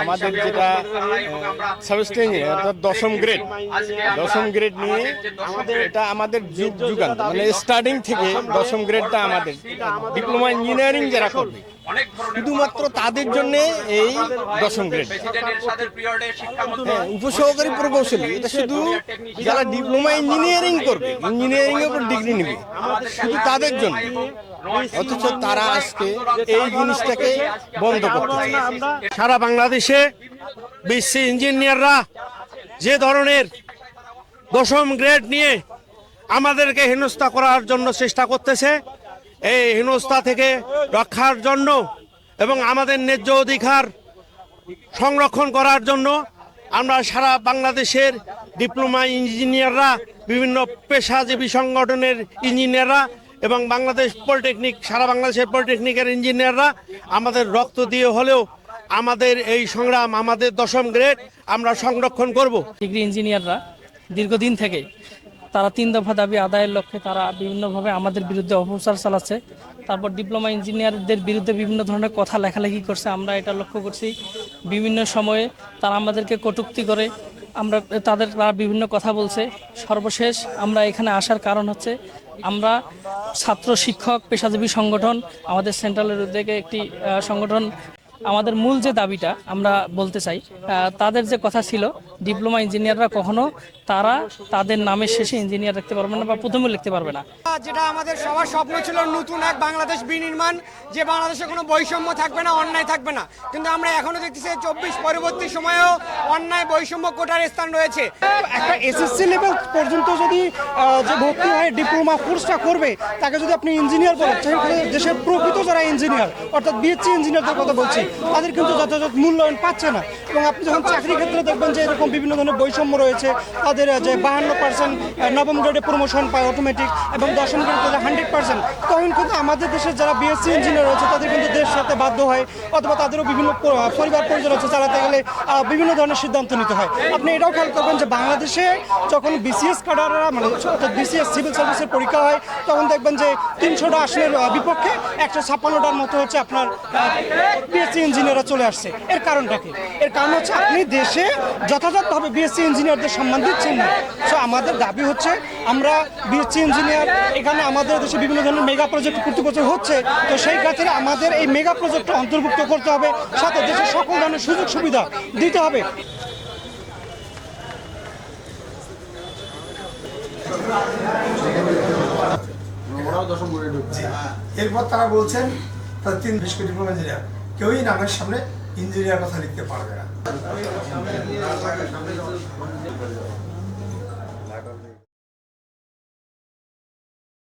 আমাদের যেটা সাবস্টেঞ্জ অর্থাৎ দশম গ্রেড দশম গ্রেড নিয়ে এটা আমাদের যুগ যুগান্ত মানে স্টার্টিং থেকে দশম গ্রেডটা আমাদের। ডিপ্লোমা ইঞ্জিনিয়ারিং যারা করবে। শুধুমাত্র তাদের জন্য এই দশম গ্রেড। হ্যাঁ উপসহকারী প্রকৌশলী এটা শুধু যারা ডিপ্লোমা ইঞ্জিনিয়ারিং করবে ইঞ্জিনিয়ারিং এর উপর ডিগ্রি নেবে শুধু তাদের জন্য। অথচ তারা আজকে এই জিনিসটাকে বন্ধ করতে সারা বাংলাদেশে বিশ্ব ইঞ্জিনিয়াররা যে ধরনের দশম গ্রেড নিয়ে আমাদেরকে হেনস্থা করার জন্য চেষ্টা করতেছে এই হেনস্থা থেকে রক্ষার জন্য এবং আমাদের ন্যায্য অধিকার সংরক্ষণ করার জন্য আমরা সারা বাংলাদেশের ডিপ্লোমা ইঞ্জিনিয়াররা, বিভিন্ন পেশাজীবী সংগঠনের ইঞ্জিনিয়াররা এবং বাংলাদেশ পলিটেকনিক, সারা বাংলাদেশের পলিটেকনিকের ইঞ্জিনিয়াররা আমাদের রক্ত দিয়ে হলেও আমাদের এই সংগ্রাম, আমাদের দশম গ্রেড আমরা সংরক্ষণ করব। ডিগ্রি ইঞ্জিনিয়াররা দীর্ঘদিন থেকে তারা তিন দফা দাবি আদায়ের লক্ষ্যে তারা বিভিন্নভাবে আমাদের বিরুদ্ধে অপপ্রচার চালাচ্ছে। তারপর ডিপ্লোমা ইঞ্জিনিয়ারদের বিরুদ্ধে বিভিন্ন ধরনের কথা লেখালেখি করছে, আমরা এটা লক্ষ্য করছি। বিভিন্ন সময়ে তারা আমাদেরকে কটূক্তি করে, আমরা তাদের তারা বিভিন্ন কথা বলছে। সর্বশেষ আমরা এখানে আসার কারণ হচ্ছে, আমরা ছাত্র শিক্ষক পেশাজীবী সংগঠন, আমাদের সেন্ট্রালের উদ্যোগে একটি সংগঠন আমাদের মূল যে দাবিটা আমরা বলতে চাই আহ, তাদের যে কথা ছিল ডিপ্লোমা ইঞ্জিনিয়াররা কখনো তারা তাদের নামের শেষে ইঞ্জিনিয়ার রাখতে পারবে না বা প্রথমে লিখতে পারবে না। যেটা আমাদের সবার স্বপ্ন ছিল নতুন এক বাংলাদেশ বিনির্মাণ যে বাংলাদেশে কোনো বৈষম্য থাকবে না অন্যায় থাকবে না। কিন্তু আমরা এখনও দেখতেছি চব্বিশ পরবর্তী সময়েও অন্যায় বৈষম্য কোটার স্থান রয়েছে। একটা এসএসসি লেভেল পর্যন্ত যদি আহ, যে ভর্তি হয় ডিপ্লোমা কোর্সটা করবে তাকে যদি আপনি ইঞ্জিনিয়ার বলেন দেশের প্রকৃত যারা ইঞ্জিনিয়ার অর্থাৎ বিএসসি ইঞ্জিনিয়ারদের কথা বলছি তাদের কিন্তু যথাযথ মূল্যায়ন পাচ্ছে না। এবং আপনি যখন চাকরি ক্ষেত্রে দেখবেন যে এরকম বিভিন্ন ধরনের বৈষম্য রয়েছে, তাদের যে বাহান্ন পার্সেন্ট নবম গ্রেডে প্রমোশন পায় অটোমেটিক এবং দশম গ্রেডে তাদের হান্ড্রেড পার্সেন্ট তখন কিন্তু আমাদের দেশের যারা বিএসসি ইঞ্জিনিয়ার রয়েছে, তাদের কিন্তু দেশ সাথে বাধ্য হয়, অথবা তাদেরও বিভিন্ন পরিবার পরিজন আছে চালাতে গেলে বিভিন্ন ধরনের সিদ্ধান্ত নিতে হয়। আপনি এটাও খেয়াল করবেন যে বাংলাদেশে যখন বিসিএস কাডাররা মানে অর্থাৎ বিসিএস সিভিল সার্ভিসের পরীক্ষা হয়, তখন দেখবেন যে তিনশোটা আসনের বিপক্ষে একশো ছাপ্পান্নটার মতো হচ্ছে আপনার বিএসসি ইঞ্জিনিয়াররা চলে আসছে। এর কারণটা কি? এর কারণ হচ্ছে আপনি দেশে যথাযথভাবে বিএসসি ইঞ্জিনিয়ারদের সম্মান দিচ্ছেন না। সো আমাদের দাবি হচ্ছে আমরা বিএসসি ইঞ্জিনিয়ার, এখানে আমাদের দেশে বিভিন্ন ধরনের মেগা প্রজেক্ট বছর হচ্ছে। তো সেই ক্ষেত্রে আমাদের এই মেগা প্রজেক্টটা অন্তর্ভুক্ত করতে হবে, সাথে দেশের সকল ধরনের সুযোগ সুবিধা দিতে হবে। এরপর তারা বলছেন, তার তিন বিশ কোটি ডিপ্লোমা ইঞ্জিনিয়ার কেউই নামের সামনে ইঞ্জিনিয়ার কথা লিখতে পারবে না।